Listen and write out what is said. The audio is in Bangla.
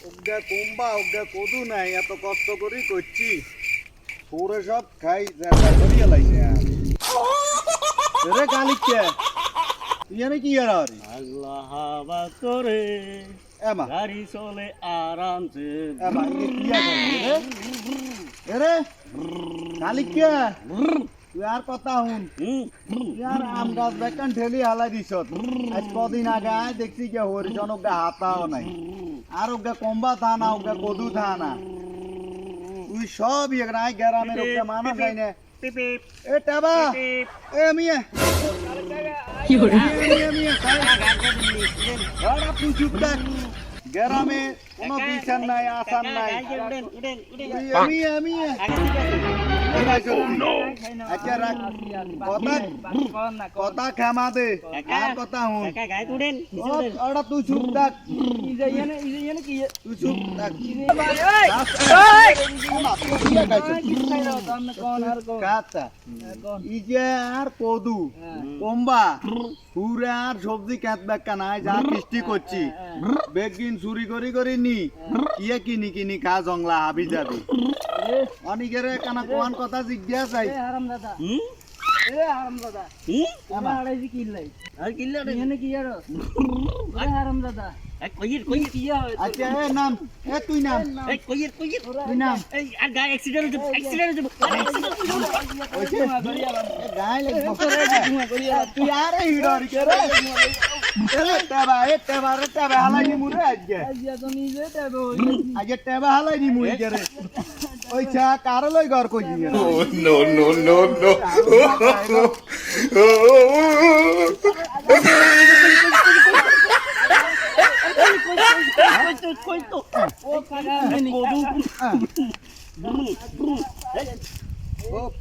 অজ্ঞা কুম্বা অজ্ঞা কদু নাই এত কষ্ট করি করছি। তোরে সব খাই ধরিয়ে লাইছে রে কালিকে তুই জানি কি আর আরে আল্লাহ হাওয়া করে এমা। গাড়ি চলে আরামসে। এমা কি আর রে? রে কালিকে তুই আর কথা হুন তুই আর আম গাছ বেকান ঠেলি হালাই দিছ। আজ কদিন আগে আয় দেখছি কে হরিজন ওগা হাতাও নাই। আর ওগা কম্বা থা না ওগা কদু থা না তুই সব ইয়ে আয় গ্রামের ওগা মানুষ আই না এ টাবা এ মিয়া। মিয়া মিয়া তুই চুপ থাক। গ্রামে কোনো বিচার নাই আসার নাই আমি আমি আচ্ছা কথা কথা ক্ষমা দে আর কথা হুন ওটা তুই চুপ থাক তুই চুপ থাক কাঁচা ই যে আর কদু কম্বা পুরা আর সবজি কাঁত বেক্কা নাই যা কৃষ্টি করছি। বেগিন চুরি করি করি নি কিয়ে কিনি কিনি খা জংলা হাবি যাবি। অনেকের কানা কোয়ান কথা জিজ্ঞাসা আচ্ছা এ নাম এ তুই নাম তুই নাম ওইছে এ গায় লাগবো তুই আর এই হিডর কে রে এরে টেবা এ টেবা রে টেবা হালাই নি মুরে আজকে আজকে টেবা হালাই নি মুই কে রে ওই চা কার লই ঘর কই নি 快走，快走！我看看，我都不，不，哎，哦。